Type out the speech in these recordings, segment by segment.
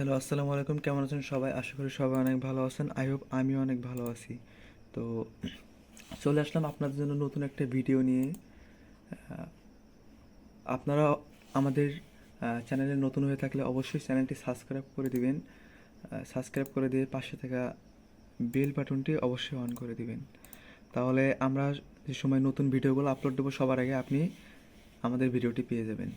Hello আসসালামু আলাইকুম। কেমন আছেন সবাই? আশা করি সবাই অনেক ভালো আছেন। আই হোপ আমিও অনেক ভালো আছি। তো, চলে আসলাম আপনাদের জন্য নতুন একটা ভিডিও নিয়ে। আপনারা আমাদের চ্যানেলে নতুন হয়ে থাকলে অবশ্যই চ্যানেলটি সাবস্ক্রাইব করে দিবেন। সাবস্ক্রাইব করে দিয়ে পাশে থাকা বেল বাটনটি অবশ্যই অন করে দিবেন। তাহলে আমরা যে সময় নতুন ভিডিওগুলো আপলোড দেবো, সবার আগে আপনি আমাদের ভিডিওটি পেয়ে যাবেন।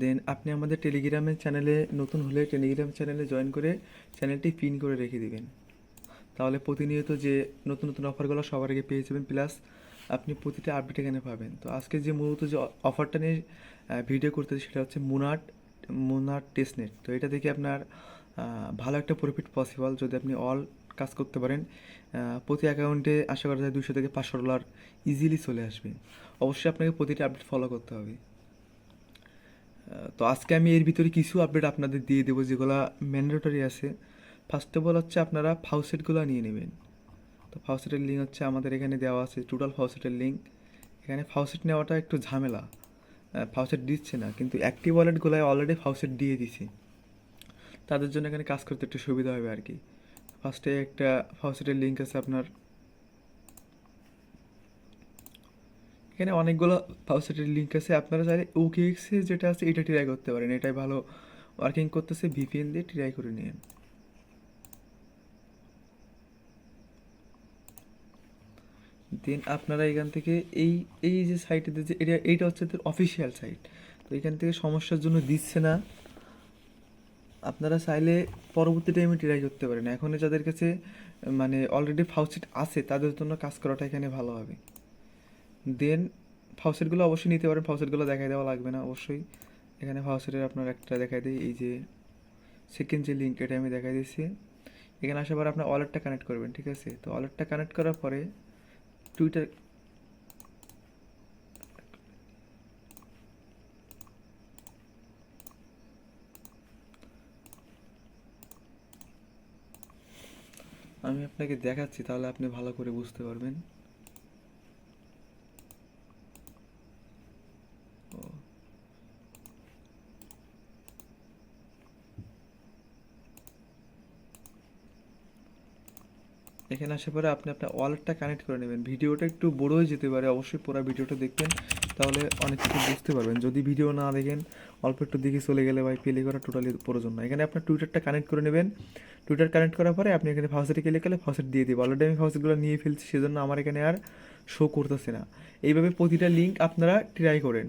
দেন আপনি আমাদের টেলিগ্রামের চ্যানেলে নতুন হলে টেলিগ্রাম চ্যানেলে জয়েন করে চ্যানেলটি পিন করে রেখে দিবেন। তাহলে প্রতিনিয়ত যে নতুন নতুন অফারগুলো সবার আগে পেয়ে যাবেন প্লাস আপনি প্রতিটা আপডেট এখানে পাবেন। তো আজকে যে মূলত যে অফারটা নিয়ে ভিডিও করতেছি সেটা হচ্ছে মুনাট মুনাট টেস্টনেট তো এটা দেখে আপনার ভালো একটা প্রফিট পসিবল যদি আপনি অল কাজ করতে পারেন। প্রতি অ্যাকাউন্টে আশা করা যায় দুশো থেকে পাঁচশো ডলার ইজিলি চলে আসবে। অবশ্যই আপনাকে প্রতিটা আপডেট ফলো করতে হবে। তো আজকে আমি এর ভিতরে কিছু আপডেট আপনাদের দিয়ে দেবো, যেগুলো ম্যান্ডেটরি আছে। ফার্স্ট অফ অল হচ্ছে আপনারা ফাউসেটগুলো নিয়ে নেবেন। তো ফাউসেটের লিঙ্ক হচ্ছে আমাদের এখানে দেওয়া আছে টোটাল ফাউসেটের লিঙ্ক এখানে ফাউসেট নেওয়াটা একটু ঝামেলা। ফাউসেট দিচ্ছে না, কিন্তু অ্যাক্টিভ ওয়ালেটগুলোয় অলরেডি ফাউসেট দিয়ে দিছি। তাদের জন্য এখানে কাজ করতে একটু সুবিধা হবে আর কি। ফার্স্টে একটা ফাউসেটের লিঙ্ক আছে আপনার। এখানে অনেকগুলো পাওয়ার লিঙ্ক আছে। আপনারা চাইলে ওকেএক্সে যেটা আছে, এটা ট্রাই করতে পারেন। এটাই ভালো ওয়ার্কিং করতেছে ভিপিএন দিয়ে ট্রাই করে নিন দেন আপনারা এখান থেকে এই এই যে সাইটে যে, এটা এইটা হচ্ছে তাদের অফিসিয়াল সাইট তো এখান থেকে সমস্যার জন্য দিচ্ছে না। আপনারা চাইলে পরবর্তী টাইমে ট্রাই করতে পারেন। এখন যাদের কাছে মানে অলরেডি ফাউসিট আছে, তাদের জন্য কাজ করাটা এখানে ভালো হবে। দেন ফাউসেটগুলো অবশ্যই নিতে পারেন। ফাউসেটগুলো দেখাই দেওয়া লাগবে না অবশ্যই। এখানে ফাউসেটের আপনার একটা দেখাই দিই, এই যে সেকেন্ড যে লিঙ্ক এটা আমি দেখাই দিচ্ছি এখানে আসার পর আপনার ওয়ালেটটা কানেক্ট করবেন, ঠিক আছে? তো ওয়ালেটটা কানেক্ট করার পরে টুইটার আমি আপনাকে দেখাচ্ছি, তাহলে আপনি ভালো করে বুঝতে পারবেন। এখানে আসার পরে আপনি আপনার ওয়ালেটটা কানেক্ট করে নেবেন। ভিডিওটা একটু বড় হয়ে যেতে পারে, অবশ্যই পুরো ভিডিওটা দেখবেন, তাহলে অনেক কিছু বুঝতে পারবেন। যদি ভিডিও না দেখেন, অল্প একটু দিকে চলে গেলে ভাই প্লে করা টোটালি প্রয়োজন না। এখানে আপনার টুইটারটা কানেক্ট করে নেবেন। টুইটার কানেক্ট করার পরে আপনি এখানে ফাউসেটে ক্লিক করলে ফাউসেট দিয়ে দিবে। অলরেডি আমি ফাউসেটগুলো নিয়ে ফেলছি, সেজন্য আমার এখানে আর শো করতেছে না। এইভাবে প্রতিটা লিঙ্ক আপনারা ট্রাই করেন।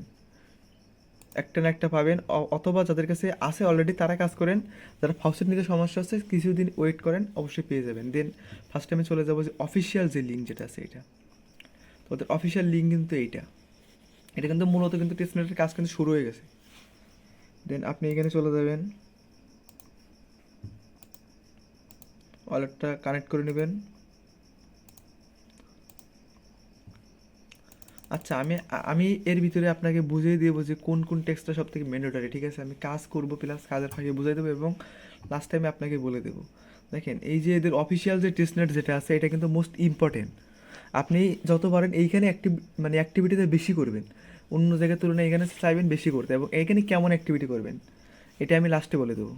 একটা না একটা পাবেন। অথবা যাদের কাছে আছে অলরেডি তারা কাজ করেন। যারা ফাউসেট নিতে সমস্যা হচ্ছে, কিছুদিন ওয়েট করেন, অবশ্যই পেয়ে যাবেন। দেন ফার্স্ট টাইমে চলে যাব যে অফিসিয়াল যে লিঙ্ক যেটা আছে এটা। তো ওদের অফিসিয়াল লিঙ্ক কিন্তু এইটা। এটা কিন্তু মূলত কিন্তু টেস্টনেটের কাজ কিন্তু শুরু হয়ে গেছে। দেন আপনি এখানে চলে যাবেন। ওয়ালেটটা কানেক্ট করে নেবেন। আচ্ছা আমি আমি এর ভিতরে আপনাকে বুঝিয়ে দেবো যে কোন কোন টেক্সটটা সব থেকে ম্যান্ডেটরি ঠিক আছে? আমি কাজ করব প্লাস কাজের ফাঁকে বুঝিয়ে দেবো এবং লাস্ট টাইমে আপনাকে বলে দেবো। দেখেন, এই যে এদের অফিসিয়াল যে টেস্টনেট যেটা আছে, এটা কিন্তু মোস্ট ইম্পর্টেন্ট আপনি যত পারেন এইখানে অ্যাক্টিভ মানে অ্যাক্টিভিটিতে বেশি করবেন, অন্য জায়গার তুলনায় এখানে চাইবেন বেশি করতে এবং এইখানে কেমন অ্যাক্টিভিটি করবেন, এটা আমি লাস্টে বলে দেবো।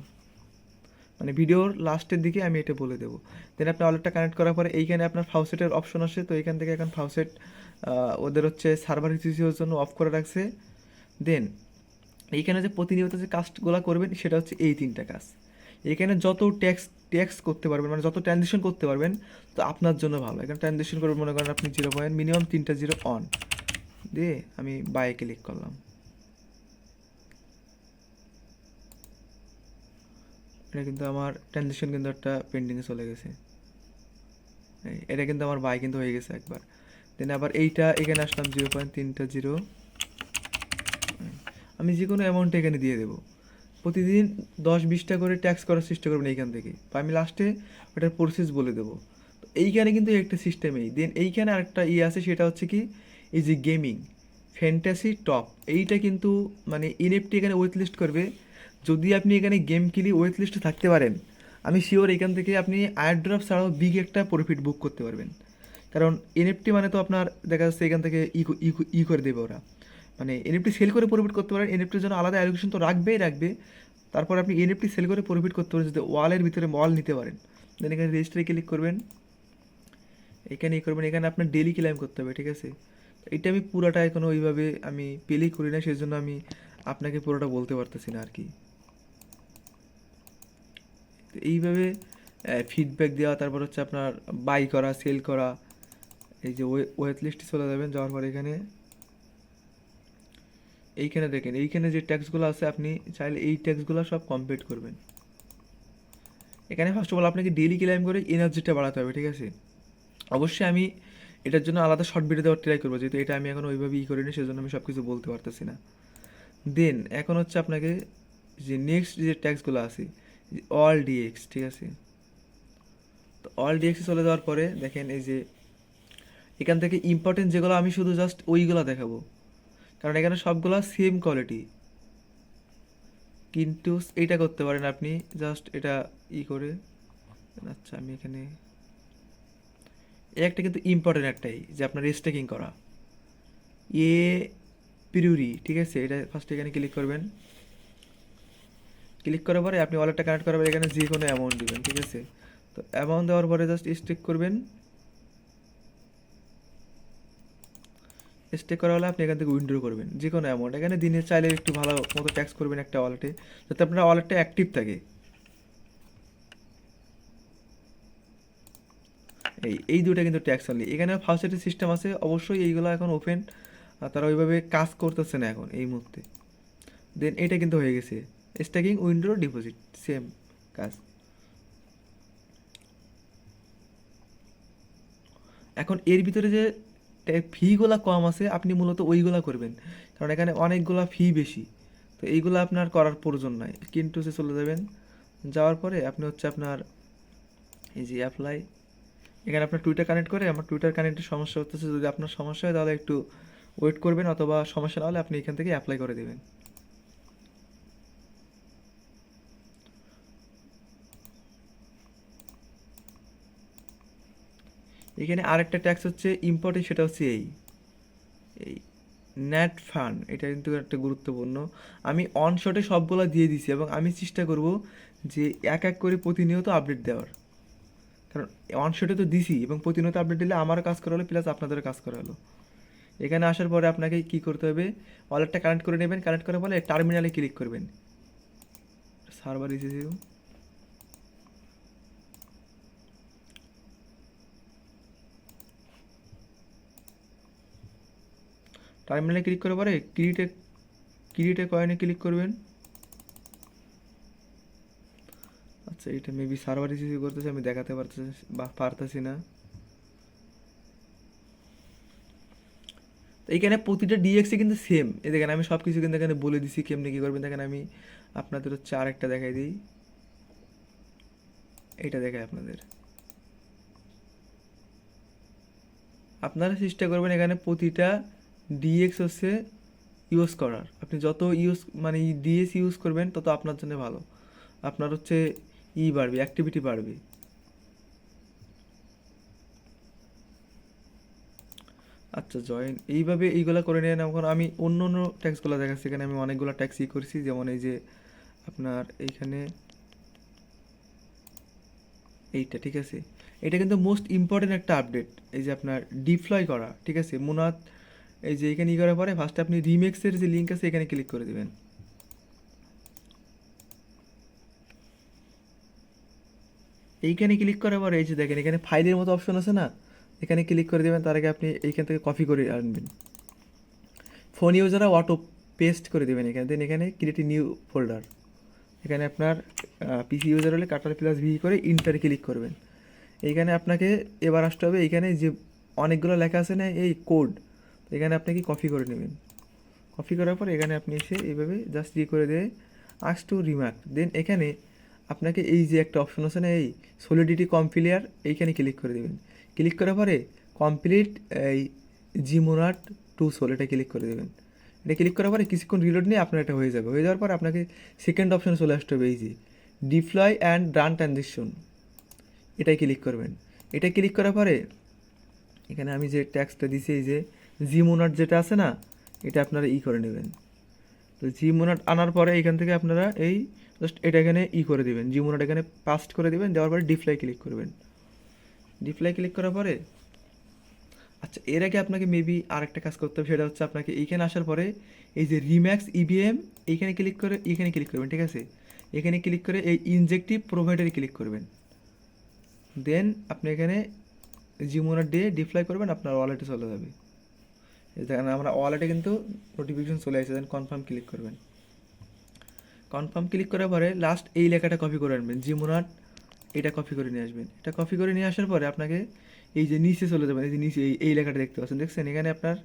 মানে ভিডিওর লাস্টের দিকে আমি এটা বলে দেবো। দেন আপনি ওয়ালেটটা কানেক্ট করার পরে এইখানে আপনার ফাউসেটের অপশন আসে, তো এইখান থেকে এখন ফাউসেট ওদের হচ্ছে সার্ভার হিসেবের জন্য অফ করে রাখছে। দেন এইখানে যে প্রতিনিয়ত যে কাজগুলো করবেন, সেটা হচ্ছে এই তিনটা কাজ। এখানে যত ট্যাক্স ট্যাক্স করতে পারবেন মানে যত ট্রানজেকশন করতে পারবেন, তো আপনার জন্য ভালো। এখানে ট্রানজেকশন করবেন, মনে করেন আপনি জিরো পয়েন্ট মিনিমাম তিনটা জিরো অন দিয়ে আমি বাই ক্লিক করলাম। এটা কিন্তু আমার ট্রানজেকশন কিন্তু একটা পেন্ডিংয়ে চলে গেছে। এটা কিন্তু আমার বাই কিন্তু হয়ে গেছে একবার। দেন আবার এইটা এখানে আসলাম জিরো পয়েন্ট তিনটা জিরো আমি যে কোনো অ্যামাউন্ট এখানে দিয়ে দেবো। প্রতিদিন দশ বিশটা করে ট্যাক্স করার চেষ্টা করবেন এইখান থেকে। বা আমি লাস্টে ওটার প্রসেস বলে দেবো। তো এইখানে কিন্তু একটা সিস্টেমেই দেন এইখানে আরেকটা ইয়ে আছে, সেটা হচ্ছে কি, এই যে গেমিং ফ্যান্টাসি টপ এইটা কিন্তু মানে ইনএফটি এখানে ওয়েট লিস্ট করবে। যদি আপনি এখানে গেম কিলি ওয়েট লিস্টে থাকতে পারেন, আমি শিওর এখান থেকে আপনি আয়ার ড্রপ ছাড়াও বিগ একটা প্রফিট বুক করতে পারবেন। কারণ এনএফটি মানে তো আপনার দেখা যাচ্ছে এখান থেকে ই ই করে দেবে ওরা। মানে এনএফটি সেল করে প্রফিট করতে পারেন এনএফটির জন্য আলাদা অ্যালোকেশন তো রাখবেই রাখবে। তারপর আপনি এনএফটি সেল করে প্রফিট করতে পারেন, যদি ওয়ালের ভিতরে মল নিতে পারেন। দেন এখানে রেজিস্টারে ক্লিক করবেন। এখানে ই করবেন, এখানে আপনার ডেলি ক্লাইম করতে হবে, ঠিক আছে? এটা আমি পুরোটা এখনও ওইভাবে আমি পেলেই করি না সেই জন্য আমি আপনাকে পুরোটা বলতে পারতেছি না আর কি। এইভাবে ফিডব্যাক দেওয়া, তারপর হচ্ছে আপনার বাই করা সেল করা, এই যে ওয়েট লিস্টে চলে যাবেন, যাওয়ার পর এখানে, এইখানে দেখেন, এইখানে যে ট্যাক্সগুলো আছে, আপনি চাইলে এই ট্যাক্সগুলো সব কমপ্লিট করবেন। এখানে ফার্স্ট অফ অল আপনাকে ডেলি ক্লাইম করে এনার্জিটা বাড়াতে হবে, ঠিক আছে? অবশ্যই আমি এটার জন্য আলাদা শর্ট ভিডিও দেওয়ার ট্রাই করব, যেহেতু এটা আমি এখন ওইভাবে ই করিনি, সেজন্য আমি সব কিছু বলতে পারতেছি না। দেন এখন হচ্ছে আপনাকে যে নেক্সট যে ট্যাক্সগুলো আছে অল ডিএক্স ঠিক আছে? তো অল ডিএক্সে চলে যাওয়ার পরে দেখেন এই যে এখান থেকে ইম্পর্টেন্ট যেগুলো আমি শুধু জাস্ট ওইগুলো দেখাবো। কারণ এখানে সবগুলো সেম কোয়ালিটি কিন্তু এইটা করতে পারেন আপনি জাস্ট এটা ই করে। আচ্ছা আমি এখানে এই একটা কিন্তু ইম্পর্টেন্ট একটাই, যে আপনার রেস্টেকিং করা। এ পিরুরি ঠিক আছে? এটা ফার্স্ট এখানে ক্লিক করবেন। ক্লিক করার পরে আপনি ওয়ালেটটা কানেক্ট করার পরে এখানে যে কোনো অ্যামাউন্ট দেবেন, ঠিক আছে? তো অ্যামাউন্ট দেওয়ার পরে জাস্ট স্টেক করবেন। স্টেক করা হলে আপনি এখান থেকে উইন্ড্রো করবেন যে কোনো অ্যামাউন্ট এখানে দিনে চাইলে একটু ভালো মতো ট্যাক্স করবেন একটা ওয়ালেটে যাতে আপনার ওয়ালেটটা অ্যাক্টিভ থাকে। এই এই দুটো কিন্তু ট্যাক্স অনলি এখানে ফার্স্ট সিস্টেম আছে, অবশ্যই এইগুলো এখন ওপেন তারা ওইভাবে কাজ করতেছে না এখন, এই মুহূর্তে। দেন এটা কিন্তু হয়ে গেছে। স্ট্যাকিং উইন্ডো ডিপোজিট সেম কাজ এখন এর ভিতরে যে ফিগুলা কম আছে, আপনি মূলত ওইগুলা করবেন। কারণ এখানে অনেকগুলা ফি বেশি। তো এইগুলো আপনার করার প্রয়োজন নাই। কিন্তু সে চলে যাবেন। যাওয়ার পরে আপনি হচ্ছে আপনার এই যে অ্যাপ্লাই এখানে আপনার টুইটার কানেক্ট করে, আমার টুইটার কানেক্টের সমস্যা হচ্ছে, যদি আপনার সমস্যা হয় তাহলে একটু ওয়েট করবেন, অথবা সমস্যা না হলে আপনি এখান থেকে অ্যাপ্লাই করে দেবেন। এখানে আরেকটা ট্যাক্স হচ্ছে ইম্পর্টেন্ট সেটা হচ্ছে এই। এই নেট ফান্ড এটা কিন্তু একটা গুরুত্বপূর্ণ। আমি অনশটে সবগুলো দিয়ে দিছি এবং আমি চেষ্টা করব যে এক এক করে প্রতিনিয়ত আপডেট দেওয়ার। কারণ অনশটে তো দিছি এবং প্রতিনিয়ত আপডেট দিলে আমার কাজ করা হলো প্লাস আপনাদের কাজ করা হলো। এখানে আসার পরে আপনাকে কি করতে হবে? ওয়ালেটটা কানেক্ট করে নেবেন। কানেক্ট করার পরে টার্মিনালে ক্লিক করবেন। সার্ভার ইসিসিউ টার্মিনালে ক্লিক করার পরে ক্রিয়েটে ক্রিয়েটে কয়েনে ক্লিক করবেন। আচ্ছা এটা মেবি সার্ভার ইসিসি করতেছে, আমি দেখাতে পারতেছি, বা পারতেছি না। তো এইখানে প্রতিটা ডিএক্সি কিন্তু সেম এই দেখেন, আমি সব কিছু কিন্তু এখানে বলে দিছি, কেমনি কী করবেন? দেখেন, আমি আপনাদের হচ্ছে আরেকটা দেখাই দিই। এটা দেখাই আপনাদের। আপনারা চেষ্টা করবেন এখানে প্রতিটা ডিএক্স হচ্ছে ইউজ করার। আপনি যত ইউজ মানে ডিএস ইউজ করবেন, তত আপনার জন্য ভালো। আপনার হচ্ছে ই বাড়বে অ্যাক্টিভিটি বাড়বে। আচ্ছা জয়েন এইভাবে এইগুলো করে নেন। এখন আমি অন্য অন্য ট্যাক্সগুলো দেখাচ্ছি। এখানে আমি অনেকগুলো ট্যাক্স ই করেছি। যেমন এই যে আপনার এইখানে এইটা, ঠিক আছে? এটা কিন্তু মোস্ট ইম্পর্টেন্ট একটা আপডেট এই যে আপনার ডিপ্লয় করা, ঠিক আছে? মুনাত এই যে এখানে ই করার পরে ফার্স্টে আপনি রিমেক্সের যে লিঙ্ক আছে এখানে ক্লিক করে দেবেন। এইখানে ক্লিক করার পরে এই যে দেখেন, এখানে ফাইলের মতো অপশন আছে না? এখানে ক্লিক করে দেবেন, তার আগে আপনি এইখান থেকে কপি করে আনবেন। ফোন ইউজাররা অটো পেস্ট করে দেবেন এখানে দেন এখানে ক্রিয়েট নিউ ফোল্ডার এখানে আপনার পিসি ইউজার হলে কাটার প্লাস ভি করে ইন্টার ক্লিক করবেন। এইখানে আপনাকে এবার আসতে হবে, এইখানে যে অনেকগুলো লেখা আছে না, এই কোড এখানে আপনাকে কপি করে নেবেন? কপি করার পর এখানে আপনি এসে এইভাবে জাস্ট ই করে দিয়ে আস টু রিমার্ক দেন এখানে আপনাকে এই যে একটা অপশন আছে না, এই সলিডিটি কম্পিলিয়ার এইখানে ক্লিক করে দেবেন। ক্লিক করার পরে কমপ্লিট এই জিমোনাট টু সোল এটা ক্লিক করে দেবেন। এটা ক্লিক করার পরে কিছুক্ষণ রিলোড নিয়ে আপনার এটা হয়ে যাবে। হয়ে যাওয়ার পর আপনাকে সেকেন্ড অপশনে চলে আসতে হবে, এই যে ডিপ্লয় অ্যান্ড রান ট্রানজেকশন এটাই ক্লিক করবেন। এটা ক্লিক করার পরে এখানে আমি যে ট্যাক্সটা দিছি, এই যে জিমোনাট যেটা আছে না, এটা আপনারা ই করে নেবেন। তো জি মোনাট আনার পরে এখান থেকে আপনারা এই জাস্ট এটা এখানে ই করে দিবেন। জি মোনাট এখানে পাস্ট করে দিবেন, দেওয়ার পরে ডিপ্লাই ক্লিক করবেন। ডিপ্লাই ক্লিক করার পরে আচ্ছা এর আগে আপনাকে মেবি আরেকটা কাজ করতে হবে, সেটা হচ্ছে আপনাকে এইখানে আসার পরে এই যে রিম্যাক্স ইবিএম এইখানে ক্লিক করে এইখানে ক্লিক করবেন, ঠিক আছে? এখানে ক্লিক করে এই ইনজেক্টিভ প্রোভাইডারে ক্লিক করবেন। দেন আপনি এখানে জিমোনার দিয়ে ডিপ্লাই করবেন, আপনার ওয়ালেটে চলে যাবে। দেখেন আমরা ওয়ালেটে কিন্তু নোটিফিকেশন চলে আসছে দেন কনফার্ম ক্লিক করবেন। কনফার্ম ক্লিক করার পরে লাস্ট এই লেখাটা কপি করে আনবেন, জিমোনাট, এটা কপি করে নিয়ে আসবেন। এটা কপি করে নিয়ে আসার পরে আপনাকে এই যে নিচে চলে যাবেন, এই যে নিচে এই লেখাটা দেখতে পাচ্ছেন। দেখছেন? এখানে আপনার,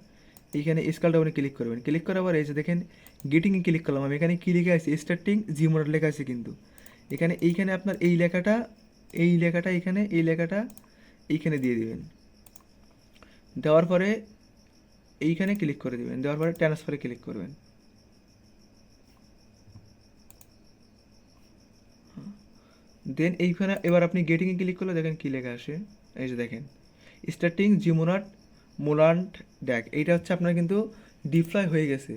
এইখানে স্কালটা আপনি ক্লিক করবেন। ক্লিক করার পরে এই যে দেখেন গেটিংয়ে ক্লিক করলাম। আমি এখানে কী লিখে আছে স্টার্টিং জিমোনাট লেখা আছে কিন্তু। এখানে, এইখানে আপনার এই লেখাটা এই লেখাটা এখানে এই লেখাটা, এইখানে দিয়ে দিবেন। দেওয়ার পরে এইখানে ক্লিক করে দেবেন, দেওয়ার পরে ট্রান্সফারে ক্লিক করবেন। দেন এইখানে এবার আপনি গেটিংয়ে ক্লিক করলে দেখেন কী লেখা আসে এই যে দেখেন স্টার্টিং জিমোনাট মোলান্ট ড্যাক এইটা হচ্ছে আপনার কিন্তু ডিপ্লয় হয়ে গেছে।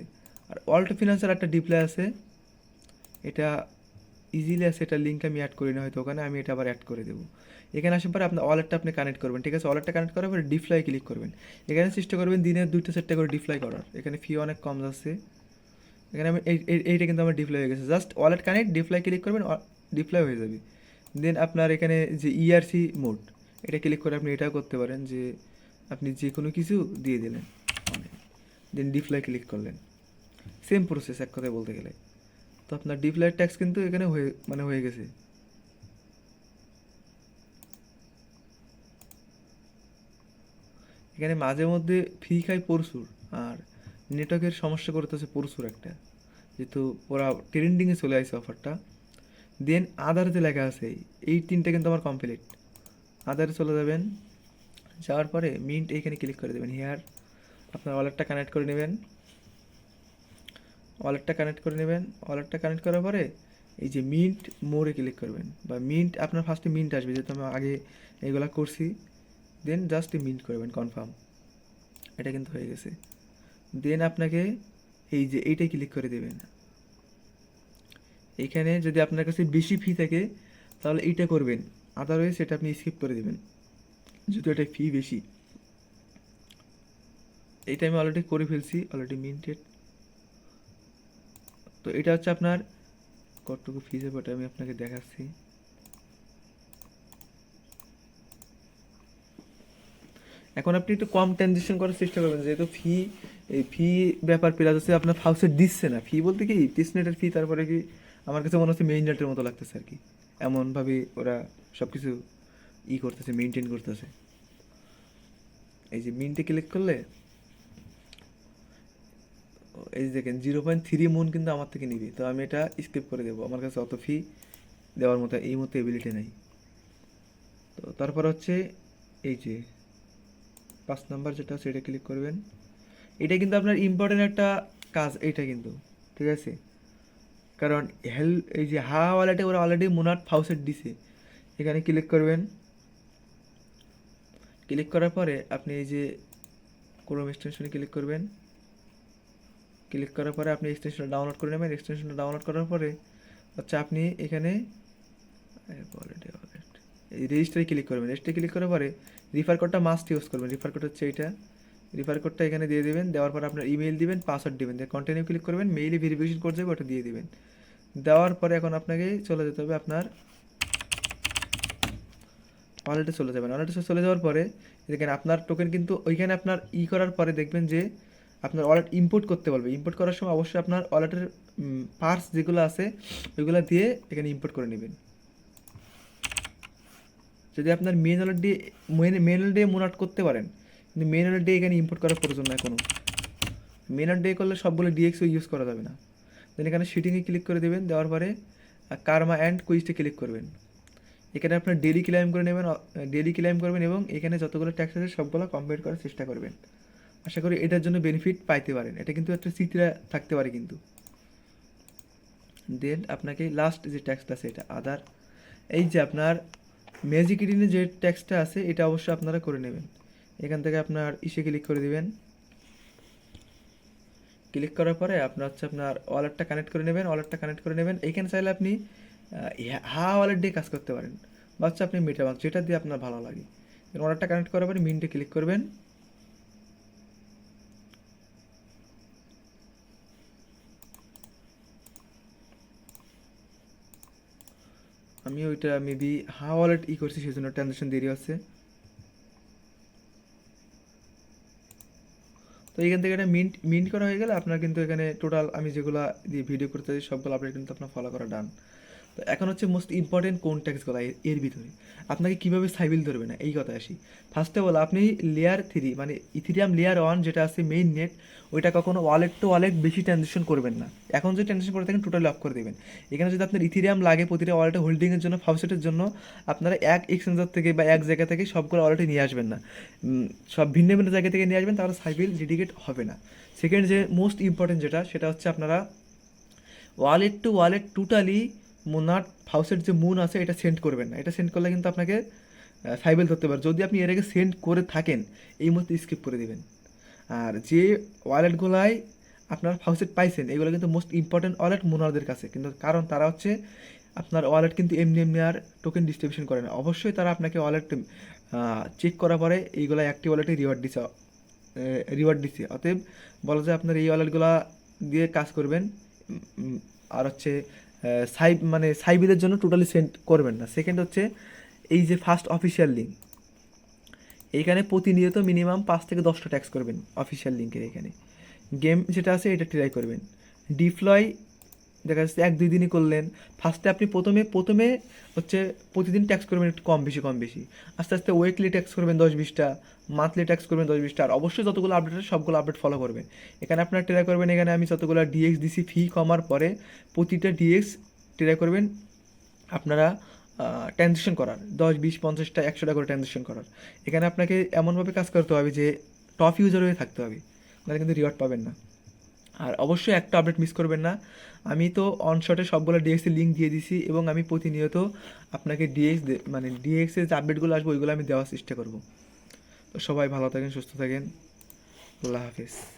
আর অল্ট ফিনান্সের একটা ডিপ্লয় আছে। এটা ইজিলি আছে, এটা লিঙ্ক আমি অ্যাড করি না হয়তো ওখানে, আমি এটা আবার অ্যাড করে দেবো। এখানে আসার পরে আপনার ওয়ালেটটা আপনি কানেক্ট করবেন, ঠিক আছে? ওয়ালেটটা কানেক্ট করার পরে ডিপ্লাই ক্লিক করবেন। এখানে চেষ্টা করবেন দিনে দুইটা সেটটা করে ডিপ্লাই করার। এখানে ফি অনেক কম যাচ্ছে। এখানে আমি এই, এই- এইটা কিন্তু আমার ডিপ্লাই হয়ে গেছে। Just wallet connect deploy click করবেন ডিপ্লাই হয়ে যাবে। দেন আপনার এখানে যে E ইআরসি মোড এটা ক্লিক করে আপনি এটাও করতে পারেন যে আপনি যে কোনো কিছু দিয়ে দিলেন। দেন ডিপ্লাই ক্লিক করলেন। সেম প্রসেস এক কথায় বলতে গেলে। তো আপনার ডিপ্লাই ট্যাক্স কিন্তু এখানে হয়ে মানে হয়ে গেছে। এখানে মাঝে মধ্যে ফি খাই প্রচুর আর নেটওয়ার্কের সমস্যা করতেছে প্রচুর একটা। যেহেতু ওরা ট্রেন্ডিংয়ে চলে আসছে অফারটা দেন আদারতে লেখা আছে, এই তিনটে কিন্তু আমার কমপ্লিট আদারে চলে যাবেন, যাওয়ার পরে মিন্ট এইখানে ক্লিক করে দেবেন। হেয়ার আপনার ওয়ালেটটা কানেক্ট করে নেবেন। ওয়ালেটটা কানেক্ট করে নেবেন। ওয়ালেটটা কানেক্ট করার পরে এই যে মিন্ট মোড়ে ক্লিক করবেন। বা মিন্ট আপনার ফার্স্টে মিন্ট আসবে, যেহেতু আমি আগে এগুলা করছি। দেন জাস্ট মিন্ট করবেন কনফার্ম এটা কিন্তু হয়ে গেছে। দেন আপনাকে এই যে এইটাই ক্লিক করে দেবেন। এইখানে যদি আপনার কাছে বেশি ফি থাকে, তাহলে এইটা করবেন। আদারওয়াইজ এটা আপনি স্কিপ করে দেবেন। যেহেতু এটা ফি বেশি। এইটা আমি অলরেডি করে ফেলছি অলরেডি মিন্টেড তো এটা হচ্ছে আপনার কতটুকু ফিজ হবে ওটা আমি আপনাকে দেখাচ্ছি। এখন আপনি একটু কম ট্রানজেকশন করার চেষ্টা করবেন, যেহেতু ফি এই ফি ব্যাপার প্লাস হচ্ছে আপনার ফাউসে দিচ্ছে না। ফি বলতে কি টেস্টনেটের ফি তারপরে কি আমার কাছে মনে হচ্ছে মেইন নেটের মতো লাগতেছে আর কি। এমনভাবে ওরা সব কিছু ই করতেছে মেনটেন করতেছে। এই যে মিনটে ক্লিক করলে, এই যে দেখেন জিরো পয়েন্ট থ্রি মুন কিন্তু আমার থেকে নিবি। তো আমি এটা স্কিপ করে দেবো। আমার কাছে অত ফি দেওয়ার মতো এই মতো এবিলিটি নেই। তো তারপর হচ্ছে, এই যে পাঁচ নাম্বার যেটা সেটা ক্লিক করবেন। এটা কিন্তু আপনার ইম্পর্টেন্ট একটা কাজ, এইটা কিন্তু, ঠিক আছে? কারণ হেল এই যে হা ওয়ালেটে ওরা অলরেডি মোনাট ফাউসেট দিছে। এখানে ক্লিক করবেন। ক্লিক করার পরে আপনি এই যে ক্রোম এক্সটেনশনে ক্লিক করবেন। ক্লিক করার পরে আপনি এক্সটেনশনটা ডাউনলোড করে নেবেন। এক্সটেনশনটা ডাউনলোড করার পরে হচ্ছে আপনি এখানে রেজিস্টারে ক্লিক করবেন। রেজিস্টারে ক্লিক করার পরে রিফার কোডটা মাস্ট ইউজ করবেন। রিফার কোড হচ্ছে এইটা। রিফার কোডটা এখানে দিয়ে দেবেন। দেওয়ার পর আপনার ইমেল দিবেন পাসওয়ার্ড দিবেন। দিয়ে কন্টিনিউ ক্লিক করবেন মেইলে ভেরিফিকেশন কোড যাবে, ওটা দিয়ে দেবেন। দেওয়ার পরে এখন আপনাকে চলে যেতে হবে আপনার ওয়ালেটে চলে যাবেন। ওয়ালেটে চলে যাওয়ার পরে দেখেন আপনার টোকেন কিন্তু ওইখানে আপনার ই করার পরে দেখবেন যে আপনার ওয়ালেট ইম্পোর্ট করতে বলবে। ইম্পোর্ট করার সময় অবশ্যই আপনার ওয়ালেটের পার্টস যেগুলো আছে, ওইগুলো দিয়ে এখানে ইম্পোর্ট করে নেবেন। যদি আপনার মেন ওয়ালেট দিয়ে মেন ওয়ালেট দিয়ে মোনাট করতে পারেন, কিন্তু মেন ওয়ালেট দিয়ে এখানে ইম্পোর্ট করার প্রয়োজন নাই কোনো। মেন ওয়ালেট দিয়ে করলে সবগুলো ডিএক্সও ইউজ করা যাবে না। দেন এখানে শিটিংয়ে ক্লিক করে দেবেন, দেওয়ার পরে কারমা অ্যান্ড কুইজটে ক্লিক করবেন। এখানে আপনার ডেলি ক্লাইম করে নেবেন ডেলি ক্লাইম করবেন এবং এখানে যতগুলো ট্যাক্স আছে সবগুলো কমপ্লিট করার চেষ্টা করবেন। আশা করি এটার জন্য বেনিফিট পাইতে পারেন। এটা কিন্তু একটা স্মৃতিরা থাকতে পারে কিন্তু। দেন আপনাকে লাস্ট যে ট্যাক্সটা আছে এটা আদার এই যে আপনার ম্যাজিক ইডিনে যে ট্যাক্সটা আছে, এটা অবশ্যই আপনারা করে নেবেন। এখান থেকে আপনার ইসে ক্লিক করে দিবেন। ক্লিক করার পরে আপনার হচ্ছে আপনার ওয়ালেটটা কানেক্ট করে নেবেন ওয়ালেটটা কানেক্ট করে নেবেন। এইখানে চাইলে আপনি হা ওয়ালেট দিয়ে কাজ করতে পারেন। বা হচ্ছে আপনি মেটামাক্স যেটা দিয়ে আপনার ভালো লাগে। ওয়ালেটটা কানেক্ট করার পরে মিন্টে ক্লিক করবেন। আমি ওইটা মেবি হা ওয়ালেট ই করছি সেই জন্য ট্রানজেকশন দেরি আছে তো এখান থেকে এটা মিন্ট মিন্ট করা হয়ে গেলে আপনার কিন্তু এখানে টোটাল আমি যেগুলো দিয়ে ভিডিও করতে চাই, সবগুলো আপনার কিন্তু আপনার ফলো করা ডান তো এখন হচ্ছে মোস্ট ইম্পর্টেন্ট কোন ট্যাক্সগুলো এর ভিতরে? আপনাকে কীভাবে সাইবিল ধরবে না? এই কথা আসি। ফার্স্টে বলো আপনি লেয়ার থ্রি মানে ইথিরিয়াম লেয়ার ওয়ান যেটা আছে মেইন নেট ওইটা কখনো ওয়ালেট টু ওয়ালেট বেশি ট্রানজেকশন করবেন না। এখন যে ট্রানজেকশন করে থাকেন টোটালি অফ করে দেবেন। এখানে যদি আপনার ইথিরিয়াম লাগে প্রতিটা ওয়ালেটে হোল্ডিংয়ের জন্য ফাউসেটের জন্য, আপনারা এক এক্সচেঞ্জার থেকে বা এক জায়গা থেকে সবগুলো ওয়ালেটে নিয়ে আসবেন না। সব ভিন্ন ভিন্ন জায়গা থেকে নিয়ে আসবেন, তাহলে সাইবিল ডিডিকেট হবে না। সেকেন্ড যে মোস্ট ইম্পর্টেন্ট যেটা, সেটা হচ্ছে আপনারা ওয়ালেট টু ওয়ালেট টোটালি মোনাট হাউসের যে মুন আছে, এটা সেন্ড করবেন না। এটা সেন্ড করলে কিন্তু আপনাকে সাইবেল ধরতে পারে। যদি আপনি এর আগে সেন্ড করে থাকেন, এই মুহূর্তে স্কিপ করে দেবেন। আর যে ওয়ালেটগুলাই আপনার ফাউসেট পাইছেন, এগুলো কিন্তু মোস্ট ইম্পর্টেন্ট ওয়ালেট মোনারদের কাছে। কিন্তু কারণ তারা হচ্ছে, আপনার ওয়ালেট কিন্তু এমনি এমনি আর টোকেন ডিস্ট্রিবিউশন করে না। অবশ্যই তারা আপনাকে ওয়ালেট চেক করার পরে এইগুলো একটি ওয়ালেটে রিওয়ার্ড দিচ্ছে রিওয়ার্ড দিচ্ছে অতএব বলা যায় আপনার এই ওয়ালেটগুলো দিয়ে কাজ করবেন। আর হচ্ছে সাই মানে সাইবিলের জন্য টোটালি সেন্ড করবেন না। সেকেন্ড হচ্ছে, এই যে ফার্স্ট অফিসিয়াল লিঙ্ক এইখানে প্রতিনিয়ত মিনিমাম পাঁচ থেকে দশটা ট্যাক্স করবেন অফিসিয়াল লিঙ্কের এখানে। গেম যেটা আছে, এটা ট্রাই করবেন। ডিপ্লয় দেখা যাচ্ছে এক দুই দিনই করলেন। ফার্স্টে আপনি প্রথমে প্রথমে হচ্ছে প্রতিদিন ট্যাক্স করবেন একটু কম বেশি কম বেশি। আস্তে আস্তে উইকলি ট্যাক্স করবেন দশ বিশটা মান্থলি ট্যাক্স করবেন দশ বিশটা, আর অবশ্যই যতগুলো আপডেট আছে সবগুলো আপডেট ফলো করবেন। এখানে আপনার ট্রাই করবেন, এখানে আমি যতগুলো ডিএক্স দিছি ফি কমার পরে প্রতিটা ডিএক্স ট্রাই করবেন আপনারা ট্রানজেকশন করার। দশ, বিশ, পঞ্চাশটা, একশোটা করে ট্রানজেকশন করার। এখানে আপনাকে এমনভাবে কাজ করতে হবে যে টপ ইউজার হয়ে থাকতে হবে। নাহলে কিন্তু রিওয়ার্ড পাবেন না। আর অবশ্যই একটা আপডেট মিস করবেন না। আমি তো অনশটে সবগুলো ডিএক্সের লিঙ্ক দিয়ে দিছি এবং আমি প্রতিনিয়ত আপনাকে ডিএক্স মানে ডিএক্সের যে আপডেটগুলো আসবে, ওইগুলো আমি দেওয়ার চেষ্টা করব। তো সবাই ভালো থাকেন, সুস্থ থাকেন। আল্লাহ হাফিজ।